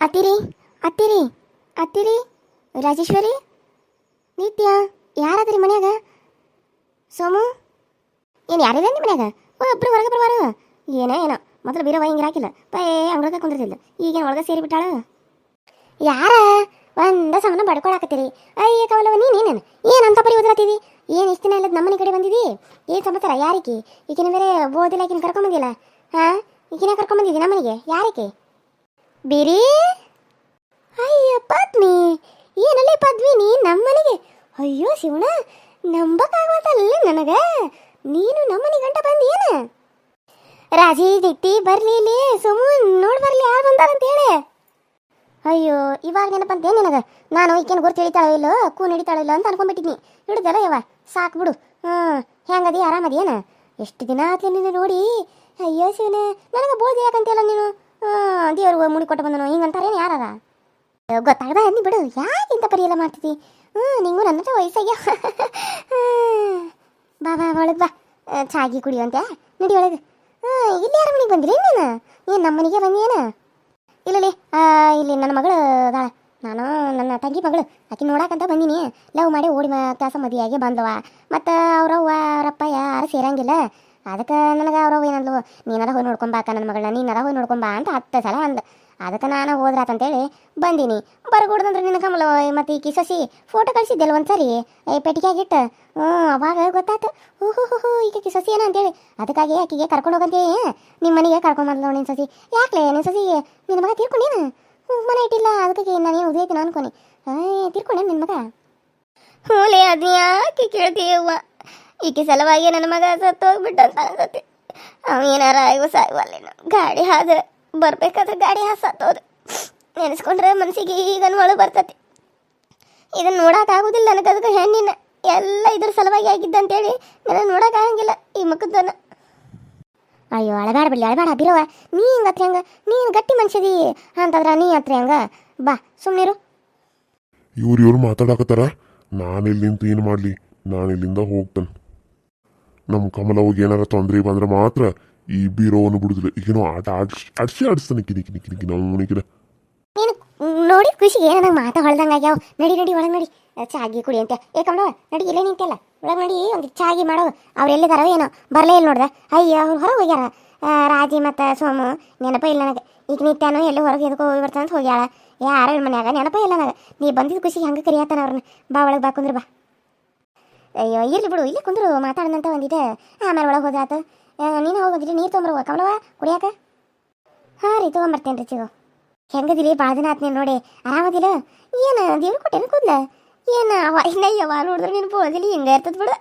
ಅತ್ತಿರಿ ಅತ್ತಿರಿ ಅತ್ತಿರಿ, ರಾಜೇಶ್ವರಿ, ನಿತ್ಯ, ಯಾರಾದ್ರಿ ಮನ್ಯಾಗ? ಸೋಮು? ಏನು ಯಾರಿದೆ ನಿಮ್ಮ ಮನ್ಯಾಗ? ಒಬ್ರು ಹೊರಗೆ ಬರ್ಬಾರ ಏನೋ ಏನೋ, ಮೊದಲು ಬೀರವ ಹಿಂಗೆ ಹಾಕಿಲ್ಲ ಪೇ ಅಂಗಳಕ್ಕೆ ಕುಂದಿರ್ತಿಲ್ಲ ಈಗೇನು ಒಳಗೆ ಸೇರಿ ಬಿಟ್ಟಾಳ? ಯಾರ? ಒಂದ ಸಮನ ಬಡ್ಕೊಳಕತ್ತೀರಿ. ಅಯ್ಯ ಕವಲವ ನೀನೇನು ಅಂತ ಪರಿ ಏನು ಇಷ್ಟು ದಿನ ಇಲ್ಲದ ನಮ್ಮನೆ ಕಡೆ ಬಂದಿದ್ದಿ ಏನು ಸಮಾಚಾರ, ಯಾರಿಕಿ? ಈಗಿನ ಬೇರೆ ಓದಿಲ್ಲ ಈಗಿನ ಕರ್ಕೊಂಬಂದಿಲ್ಲ ಹಾಂ? ಈಗಿನ ಕರ್ಕೊಂಬಂದಿದ್ದಿ ನಮ್ಮನೆಗೆ? ಯಾರಿಕೆ? ಬಿರಿ. ಅಯ್ಯ, ಪದ್ಮಿ. ಏನಲ್ಲೇ ಪದ್ಮಿ ನೀ ನಮ್ಮನೆಗೆ. ಅಯ್ಯೋ ಶಿವಣ ನಂಬಕ್ಕಾಗಲ್ಲ ನನಗೆ. ನೀನು ನಮ್ಮನೆ ಗಂಟ ಬಂದೇನ ರಾಜಿ, ದಿಟ್ಟಿ, ಬರ್ಲಿ ಇಲ್ಲಿ. ಸುಮ್ಮ ನೋಡ್ ಬರ್ಲಿ, ಯಾರು ಬಂದಾರಂತ ಹೇಳಿ ಅಯ್ಯೋ, ಇವಾಗ ನೆನಪಂತೆ ನಿನಗ? ನಾನು ಈಕೇನು ಗುರ್ತು ಹಿಡಿತಾಳೋ ಇಲ್ಲೋ, ಕೂನ್ ಹಿಡಿತಾಳೋ ಇಲ್ಲೋ ಅಂತ ಅನ್ಕೊಂಡ್ಬಿಟ್ಟಿದ್ನಿ ಹಿಡಿದಲ್ಲ ಯವ್ವ, ಸಾಕು ಬಿಡು. ಹ್ಞೂ ಹೆಂಗದಿ ಆರಾಮದೇನ ಎಷ್ಟು ದಿನ ಆತ್ಲಿ ನೀನು ನೋಡಿ? ಅಯ್ಯೋ ಶಿವನೇ ನನಗೆ ಬೋಳ್ದಿ ಯಾಕಂತೀಯಲ್ಲ ನೀನು? ಹಾಂ ದೇವ್ರಿಗೆ ಮುಡಿ ಕೊಟ್ಟು ಬಂದನು. ಹಿಂಗಂತಾರೇನು ಯಾರಾರ? ಗೊತ್ತಾಗದ ಅಂದಿ ಬಿಡು? ಯಾಕೆ ಇಂಥ ಎಲ್ಲ ಮಾಡ್ತಿದ್ದಿ ಹ್ಞೂ ನಿಂಗೂ ನನ್ನ ವಯಸ್ಸಾಗ್ಯ? ಬಾ ಬಾ, ಒಳಗೆ ಬಾ. ಚಾಗಿ ಕುಡಿಯುವಂತೆ. ನಡಿ ಒಳಗೆ. ಹಾಂ ಇಲ್ಲಿ ಯಾರ ಮನೆಗೆ ಬಂದಿರಿ? ನೀನು ಏನು ನಮ್ಮ ಮನೆಗೆ ಬಂದೇನ ಇಲ್ಲಲ್ಲಿ ಇಲ್ಲಿ. ನನ್ನ ಮಗಳು ಅದಾಳ. ನಾನು ನನ್ನ ತಂಗಿ ಮಗಳು. ಆಕೆ ನೋಡಕ್ಕಂತ ಬಂದೀನಿ. ಲವ್ ಮಾಡಿ ಓಡಿ ಕೆಲಸ ಮದುವೆಯಾಗಿ ಬಂದವ ಮತ್ತು ಅವ್ರವ್ವ ಅವರಪ್ಪ ಯಾರು ಸೇರಂಗಿಲ್ಲ. ಅದಕ್ಕೆ ನನಗೆ ಅವ್ರವ್ ಏನಂದ್ಲು ನೀನಾರ ಹೋಗಿ ನೋಡ್ಕೊಂಬಾಕ ನನ್ನ ಮಗಳನ್ನ ನೀನಾರ ಹೋಗಿ ನೋಡ್ಕೊಂಬಾ ಅಂತ ಹತ್ತು ಸಲ ಅಂದ. ಅದಕ್ಕೆ ನಾನು ಹೋದ್ರಾತಂತೇಳಿ ಬಂದೀನಿ. ಬರ್ಗೂಡ್ದಂದ್ರೆ ನಿನ್ನ ಕಮಲ ಮತ್ತು ಈಕಿ ಸಸಿ ಫೋಟೋ ಕಳಿಸಿದ್ದೆಲ್ಲ ಒಂದ್ಸರಿ. ಏ ಪೆಟ್ಟಿಗೆಯಾಗಿಟ್ಟು ಹ್ಞೂ, ಅವಾಗ ಗೊತ್ತಾಯ್ತು ಹೂ ಹೂ ಹೂ ಈಕೆ ಸಸಿ ಏನ ಅಂತೇಳಿ. ಅದಕ್ಕಾಗಿ ಆಕಿಗೆ ಕರ್ಕೊಂಡು ಹೋಗಂತೇಳಿ ನಿಮ್ಮ ಮನೆಗೆ ಕರ್ಕೊಂಬಂದ್ಲು ನಿನ್ನ ಸಸಿ. ಯಾಕೆ ನಿನ್ನ ಸಸಿ ನಿನ್ನ ಮಗ ತೀರ್ಕೊಂಡೇನು ಮನೆ ಇಟ್ಟಿಲ್ಲ. ಅದಕ್ಕೆ ನಾನು ಉದೈತಿ ಅನ್ಕೊನಿ ಏ ತೀರ್ಕೊಂಡೆ ನಿನ್ನ ಮಗ? ಹ್ಞೂ ಲೇ ಅದ್ನ ಯಾಕೆ ಕೇಳ್ತೀಯವ್ವ ಈಕೆ ಸಲುವಾಗಿ ನನ್ನ ಮಗ ಸತ್ತು ಹೋಗ್ಬಿಟ್ಟ ಅಂತ ಅನ್ಸತ್ತೆ. ಅವ ಏನಾರ ಆಯ್ವ ಸಾಯ್ವಲ್ಲೇನು ಗಾಡಿ ಹಾದ, ಬರ್ಬೇಕಾದ್ರೆ ಗಾಡಿ ಹಾದು ಸತ್ತೋದು ನೆನೆಸ್ಕೊಂಡ್ರೆ ಮನಸ್ಸಿಗೆ ಈಗ ಒಳಗೆ ಬರ್ತತಿ ಇದನ್ನ ನೋಡೋಕ್ಕಾಗೋದಿಲ್ಲ ನನಗೆ ಅದಕ್ಕೆ ಹೆಣ್ಣಿನ ಎಲ್ಲ ಇದ್ರ ಸಲುವಾಗಿ ಆಗಿದ್ದಂತೇಳಿ ನನಗೆ ನೋಡೋಕ್ಕಾಗಂಗಿಲ್ಲ ಈ ಮಕ್ಕದನ್ನ ಅಯ್ಯೋ ಅಳಬೇಡ ಬಿಡ್ಲಿ ಅಳಬೇಡ ಬಿರವ ನೀ ಹಿಂಗೆ ಹತ್ರ ಹಂಗ ನೀನು ಗಟ್ಟಿ ಮನ್ಸಿದಿ? ಅಂತಂದ್ರ ನೀ ಹತ್ರ ಹಂಗ. ಬಾ ಸುಮ್ಮನಿರು ಇವ್ರು ಇವ್ರು ಮಾತಾಡಕತ್ತಾರ? ನಾನು ಇಲ್ಲಿ ನಿಂತು ಏನು ಮಾಡಲಿ? ನಾನು ಇಲ್ಲಿಂದ ಹೋಗ್ತೇನೆ. ನಮ್ಮ ಕಮಲ ಹೋಗಿ ಏನಾರ ತೊಂದರೆ ಬಂದ್ರೆ ಮಾತ್ರ ಈ ಬೀರೋವನ್ನು ಬಿಡುದಿಲ್ಲ. ಈಗೇನೋ ಆಟ ಆಡ್ಸಿ ಆಡ್ಸಿ ಆಡಿಸ್ತಾನೆ ನೀನು ನೋಡಿ ಖುಷಿ ನನಗೆ ಮಾತಾ ಆಗ್ಯಾವ. ನಡಿ ನಡಿ, ಒಳಗೆ ನಡಿ. ಚಾಗಿ ಕುಡಿ ಅಂತ ಏ ಕಮಲ ನಡಿ, ಇಲ್ಲೇ ನಿಂತಿಲ್ಲ ಒಳಗೆ ನಡಿ ಒಂದು ಚಾಗಿ ಮಾಡೋದು ಅವ್ರು ಎಲ್ಲಿದಾರೋ ಏನೋ. ಬರಲೇ ಇಲ್ಲ ನೋಡ್ದೆ. ಅಯ್ಯ ಅವ್ರು ಹೊರಗೆ ಹೋಗ್ಯಾರ. ರಾಜಿ ಮತ್ತು ಸೋಮು, ನೆನಪ ಇಲ್ಲ ನನಗೆ. ಈಗ ನಿತ್ಯಾನು ಎಲ್ಲಿ ಹೊರಗೆ ಎದಕ್ಕೆ ಹೋಗಿ ಬರ್ತಾನೆ ಅಂತ ಹೋಗ್ಯಾಳ. ಯಾರ ಮನ್ಯಾಗ ನೆನಪ ಇಲ್ಲ ನನಗೆ. ನೀ ಬಂದಿದ್ದು ಖುಷಿ ಹಂಗೆ ಕರಿಯತ್ತಾನ ಅವ್ರನ್ನ ಬಾ, ಒಳಗೆ ಬಾ, ಕುಂದ್ರ ಬಾ. ಅಯ್ಯೋ, ಇರ್ಲಿ ಬಿಡು, ಇಲ್ಲಿ ಕುಂದ್ರು ಮಾತಾಡೋಣಂತ ಒಂದಿದೆ ಆಮೇಲೆ ಒಳಗೆ ಹೋದಾತು ನೀನು ಹೋಗೋದಿಲ್ಲ ನೀರು ತೊಗೊಂಬರುವ ಕಮಲವ ಕುಡಿಯಾಕ? ಹಾಂ ರೀ ತೊಗೊಂಬರ್ತೇನೆ ರೀ ಚಿಗೋ. ಹೆಂಗದಿಲಿ ಭಾಳ ದಿನ ಆತ್ ನೋಡಿ ಆರಾಮದಿಲ್ಲ ಏನು, ದೇವ್ರು ಕೊಟ್ಟೇನು ಕೂದ್ಲ? ಏನು, ಅವ ಯಾವ ನೋಡಿದ್ರೆ ನೀನು ಬೋದಿಲ್ಲ ಹಿಂಗೆ ಇರ್ತದ ಬಿಡು.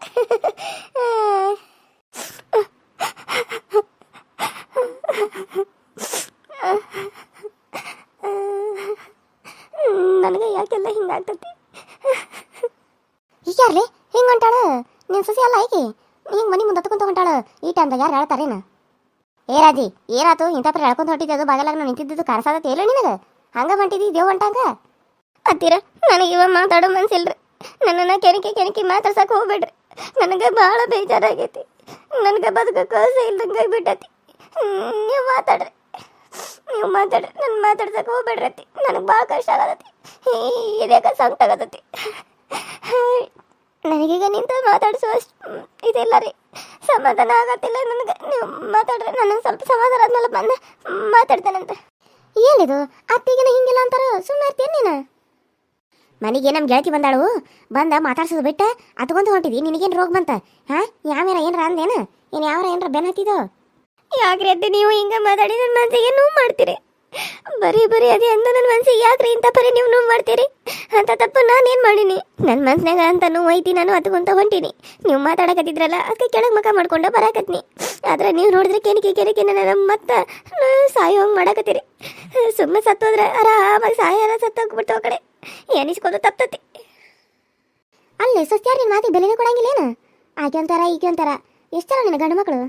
ನನಗೆ ಯಾಕೆಲ್ಲ ಹಿಂಗಾಗ್ತತಿ ಈಗ ಯಾರ್ಲಿ? ಹಿಂಗೆ ಹೊಂಟಾಳ ನಿನ್ನ ಸಸಿ ಅಲ್ಲ ಐಕಿ ಹಿಂಗೆ ಮನಿ ಮುಂದೆ ಹತ್ಕೊಂತ ಹೊಂಟಾಳ ಈ ಟೈಮ್ದಾಗ ಯಾರು ಹೇಳ್ತಾರೇನ ಏ ರಾಜಿ ಏನಾತು ಇಂಥ ಪ್ರ ಹೇಳ್ಕೊಂತ ಹೊಂಟಿದ್ದೆ ಅದು ಬಾಗಲಾಗ ನಾನು ನಿಂತಿದ್ದು ಕರ್ಸಾದತ್ತೆ ಇಲ್ಲ ನಿನಗೆ? ಹಂಗ ಹೊಂಟಿದ್ದಿ ದೇವ್ ಹೊಂಟಂಗ? ಅತ್ತಿರ, ನನಗೆ ಇವ ಮಾತಾಡೋ ಮನ್ಸಿಲ್ರಿ. ನನ್ನನ್ನ ಕೆಣಕಿ ಕೆಣಕಿ ಮಾತಾಡ್ಸಕ್ಕೆ ಹೋಗ್ಬೇಡ್ರಿ. ನನಗೆ ಬಹಳ ಬೇಜಾರಾಗೈತಿ. ನನಗೆ ಬದುಕ ಆಸೆ ಇಲ್ದಂಗೆ ಬಿಟ್ಟತಿ ನೀವು ಮಾತಾಡ್ರಿ. ನೀವು ಮಾತಾಡ್ರಿ. ನನ್ನ ಮಾತಾಡ್ಸಕ್ಕೆ ಹೋಗ್ಬೇಡ್ರಿ ನನಗೆ ಭಾಳ ಕಷ್ಟ ಆಗತೈತಿ ಇದಕ್ಕೆ ಸಂಕಟ ನನಗೀಗ ನಿಂತ ಮಾತಾಡಿಸುವಷ್ಟು ಇದಿಲ್ಲ ರೀ. ಸಮಾಧಾನ ಆಗತ್ತಿಲ್ಲ ನನಗೆ. ನೀವು ಮಾತಾಡ್ರೆ ನನಗೆ ಸ್ವಲ್ಪ ಸಮಾಧಾನ ಆದ್ಮೇಲೆ ಬಂದು ಮಾತಾಡ್ತೇನಂತೆ. ಏನಿದು? ಅತ್ತಿಗೆನ ಹಿಂಗಿಲ್ಲ ಅಂತಾರ? ಸುಮ್ಮನೆ ಇರ್ತೀನಿ ನೀನು? ಮನೆಗೆ ನಮ್ಮ ಗೆಳತಿ ಬಂದಾಳು. ಬಂದ ಮಾತಾಡ್ಸೋದು ಬಿಟ್ಟ. ಅತ್ಕೊಂತ ಹೊಂಟಿದಿ. ನಿನಗೇನು ರೋಗ ಬಂತ? ಹಾ? ಯಾವ್ಯಾರ ಏನಾರ ಅಂದೇನು? ಏನು ಯಾವ್ಯಾರ ಏನಾರ ಬೆನ್ ಹತ್ತಿದೋ? ಯಾಕ್ರಿ ಅತ್ತೆ, ನೀವು ಹಿಂಗೆ ಮಾತಾಡಿ, ನನ್ನ ಮನಸ್ಸಿಗೆ ನೋವು ಮಾಡ್ತೀರಿ. ಬರೀ ಬರೀ ಅದೇ ಅಂದ ನನ್ನ ಮನಸ್ಸಿಗೆ ಯಾಕ್ರಿ ಇಂಥ ಪರಿ ನೀವು ನೋವು ಮಾಡ್ತೀರಿ? ಅಂತ ತಪ್ಪು ನಾನೇನು ಮಾಡೀನಿ? ನನ್ನ ಮನ್ಸ್ನಾಗ ಅಂತ ನೋವು ಐತಿ, ನಾನು ಹತ್ಕೊಂತ ಹೊಂಟೀನಿ. ನೀವು ಮಾತಾಡಕತ್ತಿದ್ರಲ್ಲ, ಅದಕ್ಕೆ ಕೆಳಗೆ ಮಕ ಮಾಡ್ಕೊಂಡು ಬರಾಕತ್ನಿ. ಆದ್ರೆ ನೀವು ನೋಡಿದ್ರೆ ಕೆನಕಿ ಕೆನಕಿ ನನ್ನ ಮತ್ತೆ ಸಾಯೋ ಹಂಗೆ ಮಾಡಕತ್ತೀರಿ. ಸುಮ್ಮನೆ ಸತ್ತೋದ್ರೆ ಆರಾಮಾಗಿ ಸಾಯಲ್ಲ ಸತ್ತೋಗ್ಬಿಟ್ಟು ಆ ಕಡೆ. ಎನಿಸ್ಕೊಂಡು ತಪ್ತತಿ. ಅಲ್ಲಿ ಸಸ್ಯಾರ ನಿನ್ನ ಮಾತಿಗೆ ಬೆಲೆನೇ ಕೊಡಂಗಿಲ್ಲ ಏನು ಆಕೆ ಅಂತಾರ, ಈಕೆ ಅಂತಾರ. ಎಷ್ಟರ ನಿನ್ನ ಗಂಡು ಮಕ್ಕಳು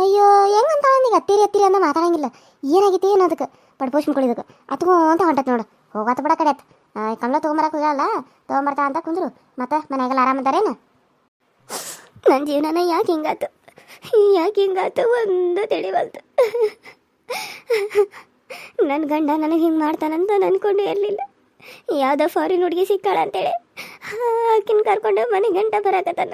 ಅಯ್ಯೋ, ಹೆಂಗಂತ ಈಗ ಹತ್ತಿರಿ ಹತ್ತಿರಿ ಅಂತ ಮಾತಾಡಂಗಿಲ್ಲ. ಏನಾಗೈತಿ ಏನು ಅದಕ್ಕೆ? ಪಡ್ಪೋಷ್ ಮುಕ್ಳಿದಕ್ಕೆ ಅತ್ಕೋ ಅಂತ ಹೊಂಟತ್ ನೋಡು. ಹೋಗಾತ ಬಿಡ ಕಡೆ ಕಮಲ ತೊಗೊಂಬರಕ್ಕೆ ಹೋಗಲ್ಲ ತೊಗೊಂಬರ್ತಾ ಅಂತ ಕುಂದ್ರು. ಮತ್ತೆ ಮನೆಗೆಲ್ಲ ಆರಾಮದಾರೇನು ನನ್ನ ಜೀವನನ ಯಾಕೆ ಹಿಂಗಾತು? ಯಾಕೆ ಹಿಂಗಾತು ಒಂದು ತಿಳಿವಲ್ತು ನನ್ನ ಗಂಡ ನನಗೆ ಹಿಂಗೆ ಮಾಡ್ತಾನಂತ ನಾನು ಅನ್ಕೊಂಡು ಇರಲಿಲ್ಲ. ಯಾವುದೋ ಫಾರಿನ್ ಹುಡುಗಿ ಸಿಕ್ಕಾಳ ಅಂತೇಳಿ. ಆಕಿನ ಕರ್ಕೊಂಡು ಮನೆ ಗಂಟ ಬರಾಕತ್ತಾನ.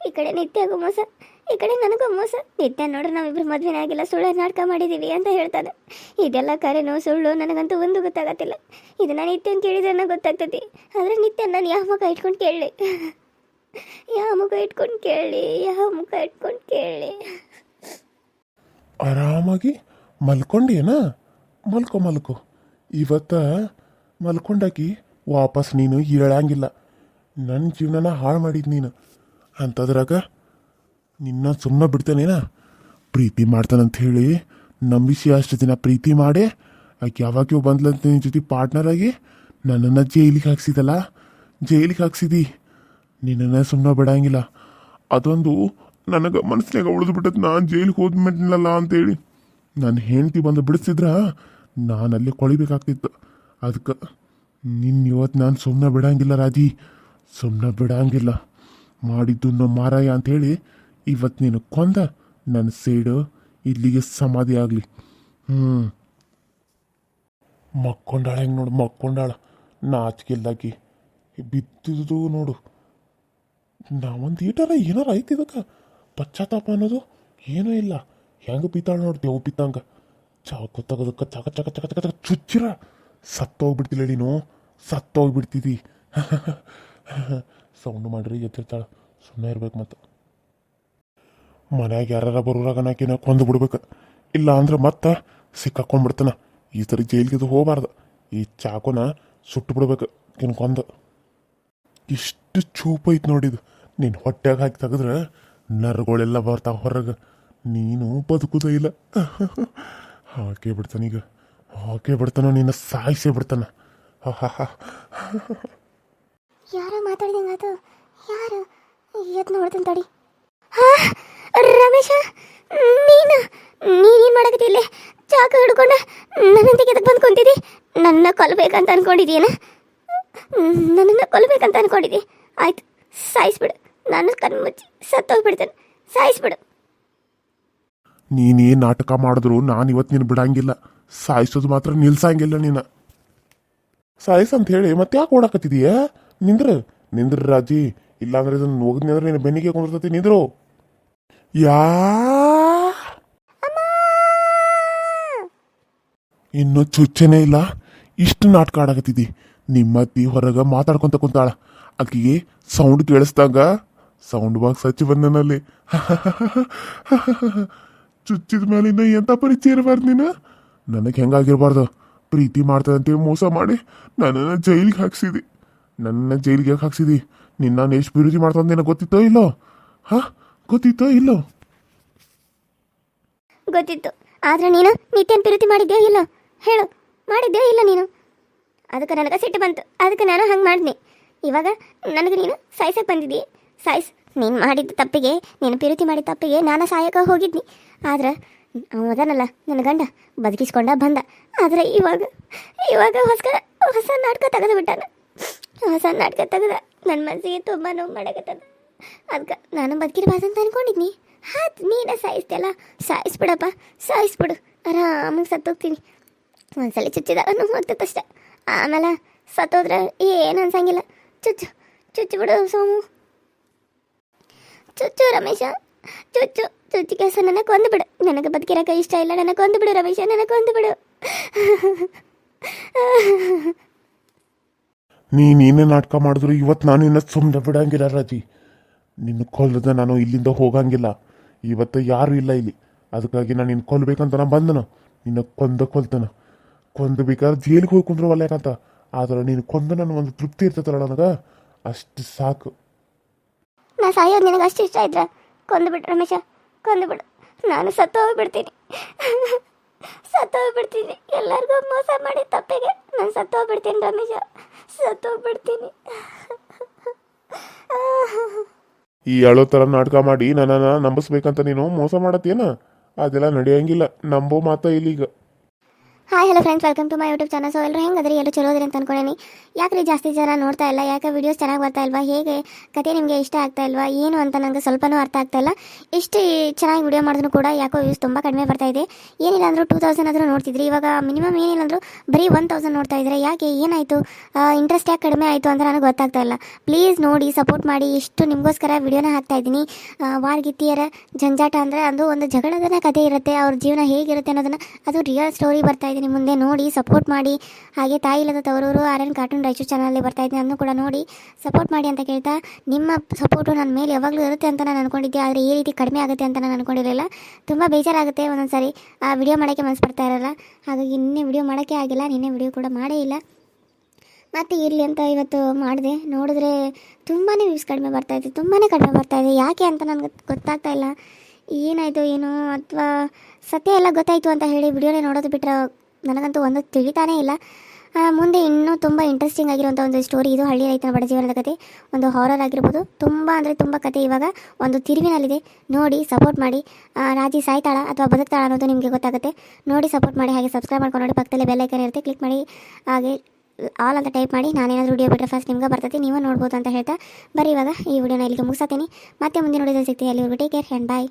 ಈ ಕಡೆ ನಿತ್ಯಗೂ ಮೋಸ ಈ ಕಡೆ ನನಗೂ ಮೋಸ ನಿತ್ಯ ನೋಡ್ರಿ ನಾವಿಬ್ರು ಮದ್ವೆನೇ ಆಗಿಲ್ಲ ಸುಳ್ಳು ನಾಟಕ ಮಾಡಿದ್ದೀವಿ ಅಂತ ಹೇಳ್ತಾನೆ. ಇದೆಲ್ಲ ಕರೆನೋ ಸುಳ್ಳು ನನಗಂತೂ ಒಂದು ಗೊತ್ತಾಗತ್ತಿಲ್ಲ ಇದನ್ನ ಅಂತ ಕೇಳಿದ್ರೆ ಗೊತ್ತಾಗ್ತೈತಿ ಆದರೆ ನಿತ್ಯ ನಾನು ಯಾವ ಮುಖ ಇಟ್ಕೊಂಡು ಕೇಳಿ ಯಾವ ಮುಖ ಇಟ್ಕೊಂಡು ಕೇಳಿ ಯಾವ ಮುಖ ಇಟ್ಕೊಂಡು ಕೇಳಿ ಆರಾಮಾಗಿ ಮಲ್ಕೊಂಡೇನಾ? ಮಲ್ಕೊ ಮಲ್ಕೊ. ಇವತ್ತ ಮಲ್ಕೊಂಡಾಕಿ ವಾಪಸ್ ನೀನು ಹೇಳಂಗಿಲ್ಲ ನನ್ನ ಜೀವನನ ಹಾಳು ಮಾಡಿದ್ ನೀನು. ಅಂಥದ್ರಾಗ ನಿನ್ನ ಸುಮ್ಮನೆ ಬಿಡ್ತಾನೇನ ಪ್ರೀತಿ ಮಾಡ್ತಾನಂತ ಹೇಳಿ ನಂಬಿಸಿ ಅಷ್ಟು ದಿನ ಪ್ರೀತಿ ಮಾಡಿ, ಆಕೆ ಯಾವಾಗ ಬಂದ್ಲಂತ ನಿನ್ನ ಜೊತೆ ಪಾರ್ಟ್ನರ್ ಆಗಿ ನನ್ನನ್ನು ಜೈಲಿಗೆ ಹಾಕ್ಸಿದಲ್ಲ. ಜೈಲಿಗೆ ಹಾಕ್ಸಿದಿ. ನಿನ್ನನ್ನು ಸುಮ್ಮನೆ ಬಿಡಂಗಿಲ್ಲ. ಅದೊಂದು ನನಗೆ ಮನಸ್ಸಿನಾಗ ಉಳಿದು ಬಿಟ್ಟದ್ದು ನಾನು ಜೈಲಿಗೆ ಹೋದ್ಮೇಲಲ್ಲ ಅಂತೇಳಿ ನನ್ನ ಹೆಂಡತಿ ಬಂದು ಬಿಡಿಸಿದ್ರ ನಾನು ಅಲ್ಲಿ ಕೊಳಿಬೇಕಾಗ್ತಿತ್ತು. ಅದಕ್ಕೆ ನಿನ್ನ ಇವತ್ತು ನಾನು ಸುಮ್ಮನೆ ಬಿಡಂಗಿಲ್ಲ ರಾಜಿ. ಸುಮ್ಮನೆ ಬಿಡಂಗಿಲ್ಲ. ಮಾಡಿದ್ದು ಮಾರಾಯ ಮಾರಾಯ ಅಂಥೇಳಿ ಇವತ್ತು ನೀನು ಕೊಂದ ನನ್ನ ಸೇಡು ಇಲ್ಲಿಗೆ ಸಮಾಧಿ ಆಗಲಿ. ಹ್ಞೂ ಮಕ್ಕೊಂಡಾಳ ಹೆಂಗೆ ನೋಡು, ಮಕ್ಕೊಂಡಾಳ. ನಾಚಿಕೆಲ್ಲಾಕಿ ಬಿದ್ದಿದ್ದು ನೋಡು. ನಾವೊಂದು ಈಟಾರ ಏನಾರ ಐತಿ ಇದಕ್ಕೆ? ಪಶ್ಚಾತ್ತಾಪ ಅನ್ನೋದು ಏನೂ ಇಲ್ಲ. ಹೆಂಗೆ ಬಿತ್ತಾಳ ನೋಡಿ ದೇವ್ ಬಿತ್ತಂಗ ಚಾಕು ತೆಗೆದಕ್ಕೆ, ಚಕ ಚಕ ಚಕ ಚಕ ಚಕ ಚುಚ್ಚಿರ. ಸತ್ತೋಗ್ಬಿಡ್ತಿಲ್ಲ ನೀನು. ಸತ್ತೋಗ್ಬಿಡ್ತಿದಿ. ಸೌಂಡ್ ಮಾಡ್ರಿ ಎತ್ತಿರ್ತಾಳೆ. ಸುಮ್ಮನೆ ಇರ್ಬೇಕು ಮತ್ತೆ. ಮನ್ಯಾಗ ಬರೋರಾಗ ನಾಕಿನ ಕೊಂದು ಬಿಡ್ಬೇಕು. ಇಲ್ಲ ಅಂದ್ರೆ ಮತ್ತೆ ಸಿಕ್ಕಾಕೊಂಡ್ಬಿಡ್ತಾನ ಈ ಥರ ಜೈಲಿಗೆ ಹೋಗಬಾರ್ದು. ಈ ಚಾಕುನ ಸುಟ್ಟು ಬಿಡ್ಬೇಕು ಕಿನ್ ಕೊಂದು. ಇಷ್ಟು ಚೂಪ್ ಐತ್ ನೋಡಿದು ನೀನು ಹೊಟ್ಟೆಗೆ ಹಾಕಿ ತೆಗೆದ್ರೆ ನರಗಳೆಲ್ಲ ಬರ್ತಾವ ಹೊರಗೆ. ನೀನು ಬದುಕುದ ಇಲ್ಲ. ಹಾಕೇ ಬಿಡ್ತಾನ ಈಗ. ಹಾಕೇ ಬಿಡ್ತಾನ ನಿನ್ನ ಸಾಯಿಸೇ ಬಿಡ್ತಾನ. ಯಾರೋ ಮಾತಾಡಿದಂಗೆ ಅದು. ಯಾರು? ಎದ್ ನೋಡ್ತೀನಿ ತಡಿ. ರಮೇಶ, ನೀನು, ನೀನೇನು ಮಾಡಕತ್ತಿ ಇಲ್ಲೇ? ಚಾಕು ಹಿಡ್ಕೊಂಡ ನನ್ನಂತೆ ಎದಕ್ಕೆ ಬಂದು ಕುಂತಿದ್ದಿ? ನನ್ನ ಕೊಲ್ಬೇಕಂತ ಅನ್ಕೊಂಡಿದ್ದೀನ ನನ್ನನ್ನು ಕೊಲ್ಬೇಕಂತ ಅನ್ಕೊಂಡಿದ್ದಿ? ಆಯ್ತು, ಸಾಯಿಸ್ಬಿಡು. ನಾನು ಕಣ್ಮುಚ್ಚಿ ಸತ್ತೋಗ್ಬಿಡ್ತೇನೆ. ಸಾಯಿಸ್ಬಿಡು. ನೀನೇನು ನಾಟಕ ಮಾಡಿದ್ರು ನಾನು ಇವತ್ತು ನೀನು ಬಿಡಂಗಿಲ್ಲ. ಸಾಯಿಸೋದು ಮಾತ್ರ ನಿಲ್ಸಂಗಿಲ್ಲ ನೀನು. ಸಾಯಿಸ್ ಅಂತ ಹೇಳಿ ಮತ್ತೆ ಯಾಕೆ ಓಡಾಕತ್ತಿದೀಯ? ನಿಂದ್ರ ನಿಂದ್ರ ರಾಜಿ ಇಲ್ಲಾಂದ್ರೆ ಇದನ್ನ ನೋಗಿದ್ನಿ ಅಂದ್ರೆ ನೀನು ಬೆನ್ನಿಗೆ ಕುಂದಿರ್ತತಿ ನಿಂದ್ರು. ಯಾ? ಇನ್ನೂ ಚುಚ್ಚನೇ ಇಲ್ಲ. ಇಷ್ಟು ನಾಟಕ ಆಡಕತ್ತಿದ್ದಿ. ನಿಮ್ಮತ್ತಿ ಹೊರಗೆ ಮಾತಾಡ್ಕೊಂತ ಕುಂತಾಳ. ಆಕಿಗೆ ಸೌಂಡ್ ಕೇಳಿಸ್ದಾಗ ಸೌಂಡ್ ಬಾಕ್ಸ್ ಹಚ್ಚಿ ಬಂದನಲ್ಲಿ. ಚುಚ್ಚಿದ ಮೇಲಿಂದ ಎಂತ ಪರಿಚಯ ಇರಬಾರ್ದು ನೀನು? ನನಗೆ ಹೆಂಗಾಗಿರ್ಬಾರ್ದು? ಪ್ರೀತಿ ಮಾಡ್ತದಂತೇಳಿ ಮೋಸ ಮಾಡಿ ನನ್ನನ್ನು ಜೈಲಿಗೆ ಹಾಕ್ಸಿದಿ. ನನ್ನ ಜೈಲಿಗೆ ಯಾಕೆ ಹಾಕ್ಸಿದಿ? ನಿನ್ನ ನಾನು ಎಷ್ಟು ಬಿರುಜಿ ಮಾಡ್ತಾನೆ ನಿನಗೆ ಗೊತ್ತಿತ್ತೋ ಇಲ್ಲೋ? ಹಾ? ಗೊತ್ತಿತ್ತೋ ಇಲ್ಲೋ? ಗೊತ್ತಿತ್ತು. ಆದ್ರೆ ನೀನು ನಿತ್ಯನ್ ಪ್ರೀತಿ ಮಾಡಿದ್ಯಾ ಇಲ್ಲ? ಹೇಳು. ಮಾಡಿದ್ಯಾ ಇಲ್ಲ ನೀನು? ಅದಕ್ಕೆ ನನಗೆ ಸಿಟ್ಟು ಬಂತು. ಅದಕ್ಕೆ ನಾನು ಹಂಗೆ ಮಾಡಿದ್ನಿ. ಇವಾಗ ನನಗೆ ನೀನು ಸಾಯ್ಸಕ್ಕೆ ಬಂದಿದ್ದಿ. ಸಾಯ್ಸ್. ನೀನು ಮಾಡಿದ ತಪ್ಪಿಗೆ, ನೀನು ಪ್ರೀತಿ ಮಾಡಿದ ತಪ್ಪಿಗೆ ನಾನು ಸಾಯಕ್ಕೆ ಹೋಗಿದ್ನಿ. ಆದ್ರೆ ಅದನಲ್ಲ, ನನ್ನ ಗಂಡ ಬದುಕಿಸ್ಕೊಂಡ ಬಂದ. ಆದ್ರೆ ಇವಾಗ ಇವಾಗ ಹೊಸ ಹೊಸ ನಾಟಕ ತೆಗೆದು ಬಿಟ್ಟಾನ. ಹೊಸ ನಾಟಕ ತೆಗೆದ ನನ್ನ ಮನಸ್ಸಿಗೆ ತುಂಬ ನೋವು ಮಾಡಕತ್ತದ. ಅದಕ್ಕೆ ನಾನು ಬದುಕಿರ್ಬಾರ್ದು ಅಂತ ಅನ್ಕೊಂಡಿದ್ನಿ. ಹಾತ್, ನೀನೇ ಸಾಯಿಸ್ತಿಯಲ್ಲ ಸಾಯಿಸ್ಬಿಡಪ್ಪ. ಸಾಯಿಸ್ಬಿಡು. ಆರಾಮಾಗಿ ಸತ್ತೋಗ್ತೀನಿ. ಒಂದ್ಸಲ ಚುಚ್ಚಿದಾಗ ನೋವು ಆಗ್ತೈತಷ್ಟೆ ಆಮೇಲೆ ಸತ್ತೋದ್ರೆ ಏನು ಅನ್ಸಂಗಿಲ್ಲ. ಚುಚ್ಚು ಚುಚ್ಚು ಬಿಡು ಸೋಮು. ಚುಚ್ಚು ರಮೇಶ. ಚುಚ್ಚು ಚುಚ್ಚು ಕೆಲಸ ನನಗೆ ಕೊಂದು ಬಿಡು. ನನಗೆ ಬದುಕಿರೋಕೆ ಇಷ್ಟ ಇಲ್ಲ. ನನಗೆ ಕೊಂದು ಬಿಡು ರಮೇಶ. ನನಗೆ ಕೊಂದು ಬಿಡು ನೀ ನೀನೇ ನಾಟಕ ಮಾಡಿದ್ರು ಇವತ್ತು ನಾನು ನಿನ್ನ ಸುಮ್ಮನೆ ಬಿಡಂಗಿಲ್ಲ ರಾಜಿ. ನಿನ್ನ ಕೊಲ್ಲದ ನಾನು ಇಲ್ಲಿಂದ ಹೋಗಂಗಿಲ್ಲ. ಇವತ್ತು ಯಾರು ಇಲ್ಲ ಇಲ್ಲಿ. ಅದಕ್ಕಾಗಿ ನಾನು ನಿನ್ನ ಕೊಲ್ಲಬೇಕಂತ ನಾನು ಬಂದನು. ನಿನ್ನ ಕೊಂದ ಕೊಲ್ತನ. ಕೊಂದು ಬೇಕಾದ್ರೆ ಜೈಲಿಗೆ ಹೋಗಿ ಕುಂದ್ರು ಯಾಕಂತ ಆದ್ರೆ ನೀನು ಕೊಂದ ನನ್ನ ಒಂದು ತೃಪ್ತಿ ಇರ್ತೈತಲ್ಲ ನನಗೆ? ಅಷ್ಟು ಸಾಕು. ನಾ ಸಾಯೋದು ನಿನಗೆ ಅಷ್ಟು ಇಷ್ಟ ಇದ್ರೆ ಕೊಂದು ಬಿಡು ರಮೇಶ. ಕೊಂದು ಬಿಡು. ನಾನು ಸತ್ತು ಹೋಗ್ಬಿಡ್ತೀನಿ ಸತ್ತು ಹೋಗ್ಬಿಡ್ತೀನಿ ಎಲ್ಲರಿಗೂ ಮೋಸ ಮಾಡಿ ತಪ್ಪಿಗೆ. ನಾನು ಸತ್ತೋಗ್ಬಿಡ್ತೀನಿ ರಮೇಶ. ಸತ್ತೋಗ್ಬಿಡ್ತೀನಿ. ಈ ಅಳೋ ಥರ ನಾಟಕ ಮಾಡಿ ನನ್ನನ್ನು ನಂಬಿಸ್ಬೇಕಂತ ನೀನು ಮೋಸ ಮಾಡತ್ತೇನ ಅದೆಲ್ಲ ನಡೆಯಂಗಿಲ್ಲ. ನಂಬೋ ಮಾತ ಇಲ್ಲೀಗ. Hi hello friends welcome to my YouTube channel so ಎಲ್ಲರೂ ಹೆಂಗದ್ರಿ? ಚಲೋ ಅದ್ರಿ ಅಂತ ಅನ್ಕೊಂಡೇನಿ. ಯಾಕ್ರಿ ಜಾಸ್ತಿ ಜನ ನೋಡ್ತಾ ಇಲ್ಲ? ಯಾಕೆ ವೀಡಿಯೋಸ್ ಚೆನ್ನಾಗಿ ಬರ್ತಾ ಇಲ್ವಾ? ಹೇಗೆ? ಕತೆ ನಿಮಗೆ ಇಷ್ಟ ಆಗ್ತಾ ಇಲ್ವಾ? ಏನು ಅಂತ ನನಗೆ ಸ್ವಲ್ಪನೂ ಅರ್ಥ ಆಗ್ತಾ ಇಲ್ಲ. ಇಷ್ಟು ಚೆನ್ನಾಗಿ ವಿಡಿಯೋ ಮಾಡಿದ್ರು ಕೂಡ ಯಾಕೋ ವ್ಯೂಸ್ ತುಂಬ ಕಡಿಮೆ ಬರ್ತಾ ಇದೆ. ಏನಿಲ್ಲ ಅಂದರೂ ಟೂ ತೌಸಂಡ್ ಆದರೂ ನೋಡ್ತಿದ್ರಿ. ಇವಾಗ ಮಿನಿಮಮ್ ಏನಿಲ್ಲ ಅಂದರೂ ಬರೀ ಒನ್ ತೌಸಂಡ್ ನೋಡ್ತಾ ಇದ್ರೆ ಯಾಕೆ? ಏನಾಯಿತು? ಇಂಟ್ರೆಸ್ಟ್ ಯಾಕೆ ಕಡಿಮೆ ಆಯಿತು ಅಂತ ನನಗೆ ಗೊತ್ತಾಗ್ತಾ ಇಲ್ಲ. ಪ್ಲೀಸ್ ನೋಡಿ ಸಪೋರ್ಟ್ ಮಾಡಿ. ಇಷ್ಟು ನಿಮಗೋಸ್ಕರ ವಿಡಿಯೋನ ಹಾಕ್ತಾ ಇದ್ದೀನಿ. ವಾರ್ಗಿತ್ತಿಯರ ಜಂಜಾಟ ಅಂದರೆ ಅದು ಒಂದು ಜಗಳದ ಕತೆ ಇರುತ್ತೆ. ಅವ್ರ ಜೀವನ ಹೇಗಿರುತ್ತೆ ಅನ್ನೋದನ್ನು ಅದು ರಿಯಲ್ ಸ್ಟೋರಿ ಬರ್ತಾ ಇದೆ. ನಿಮ್ಮ ಮುಂದೆ ನೋಡಿ ಸಪೋರ್ಟ್ ಮಾಡಿ. ಹಾಗೆ ತಾಯಿ ಇಲ್ಲದ ತವರೂರು ಆರ್ ಎನ್ ಕಾರ್ಟೂನ್ ರಾಯಚೂರು ಚಾನಲಲ್ಲಿ ಬರ್ತಾ ಇದ್ದೀನಿ. ಅದನ್ನು ಕೂಡ ನೋಡಿ. ಸಪೋರ್ಟ್ ಮಾಡಿ ಅಂತ ಕೇಳ್ತಾ, ನಿಮ್ಮ ಸಪೋರ್ಟು ನನ್ನ ಮೇಲೆ ಯಾವಾಗಲೂ ಇರುತ್ತೆ ಅಂತ ನಾನು ಅನ್ಕೊಂಡಿದ್ದೆ. ಆದರೆ ಈ ರೀತಿ ಕಡಿಮೆ ಆಗುತ್ತೆ ಅಂತ ನಾನು ಅನ್ಕೊಂಡಿರಲಿಲ್ಲ. ತುಂಬ ಬೇಜಾರಾಗುತ್ತೆ ಒಂದೊಂದು ಸಾರಿ ಆ ವಿಡಿಯೋ ಮಾಡೋಕ್ಕೆ ಮನಸ್ಸು ಬರ್ತಾ ಇರಲ್ಲ. ಹಾಗಾಗಿ ನಿನ್ನೆ ವಿಡಿಯೋ ಮಾಡೋಕ್ಕೆ ಆಗಿಲ್ಲ. ನಿನ್ನೆ ವಿಡಿಯೋ ಕೂಡ ಮಾಡೇ ಇಲ್ಲ. ಮತ್ತು ಇರಲಿ ಅಂತ ಇವತ್ತು ಮಾಡಿದೆ. ನೋಡಿದ್ರೆ ತುಂಬಾ ವ್ಯೂಸ್ ಕಡಿಮೆ ಬರ್ತಾಯಿದೆ ತುಂಬಾ ಕಡಿಮೆ ಬರ್ತಾಯಿದೆ ಯಾಕೆ ಅಂತ ನನಗೆ ಗೊತ್ತಾಗ್ತಾ ಇಲ್ಲ. ಏನಾಯಿತು, ಏನು ಅಥವಾ ಸತ್ಯ ಎಲ್ಲ ಗೊತ್ತಾಯಿತು ಅಂತ ಹೇಳಿ ವಿಡಿಯೋನೇ ನೋಡೋದು ಬಿಟ್ಟರೆ ನನಗಂತೂ ಒಂದು ತಿಳಿತಾನೇ ಇಲ್ಲ. ಮುಂದೆ ಇನ್ನೂ ತುಂಬ ಇಂಟ್ರೆಸ್ಟಿಂಗ್ ಆಗಿರುವಂಥ ಒಂದು ಸ್ಟೋರಿ ಇದು ಹಳ್ಳಿ ರೈತನ ಬಡ ಜೀವನದ ಕತೆ. ಒಂದು ಹಾರರ್ ಆಗಿರ್ಬೋದು. ತುಂಬ ಅಂದರೆ ತುಂಬ ಕತೆ ಇವಾಗ ಒಂದು ತಿರುವಿನಲ್ಲಿದೆ. ನೋಡಿ ಸಪೋರ್ಟ್ ಮಾಡಿ. ರಾಜಿ ಸಾಯ್ತಾಳ ಅಥವಾ ಬದುಕ್ತಾಳ ಅನ್ನೋದು ನಿಮಗೆ ಗೊತ್ತಾಗುತ್ತೆ. ನೋಡಿ ಸಪೋರ್ಟ್ ಮಾಡಿ. ಹಾಗೆ ಸಬ್ಸ್ಕ್ರೈಬ್ ಮಾಡ್ಕೊಂಡು ನೋಡಿ, ಪಕ್ಕದಲ್ಲಿ ಬೆಲ್ಲೈಕನ್ ಇರುತ್ತೆ. ಕ್ಲಿಕ್ ಮಾಡಿ. ಹಾಗೆ ಆಲ್ ಅಂತ ಟೈಪ್ ಮಾಡಿ. ನಾನೇನಾದರೂ ವಿಡಿಯೋ ಬಿಟ್ಟರೆ ಫಸ್ಟ್ ನಿಮ್ಗೆ ಬರ್ತೈತಿ ನೀವು ನೋಡ್ಬೋದು ಅಂತ ಹೇಳ್ತಾ ಬರೀ ಇವಾಗ ಈ ವಿಡಿಯೋನ ಇಲ್ಲಿಗೆ ಮುಗಿಸ್ತೀನಿ ಮತ್ತೆ ಮುಂದೆ ನೋಡಿದ್ರೆ ಸಿಗ್ತೀನಿ ಅಲ್ಲಿವರೆಗೂ. ಟೇಕ್ ಕೇರ್ ಹ್ಯಾಂಡ್ ಬಾಯ್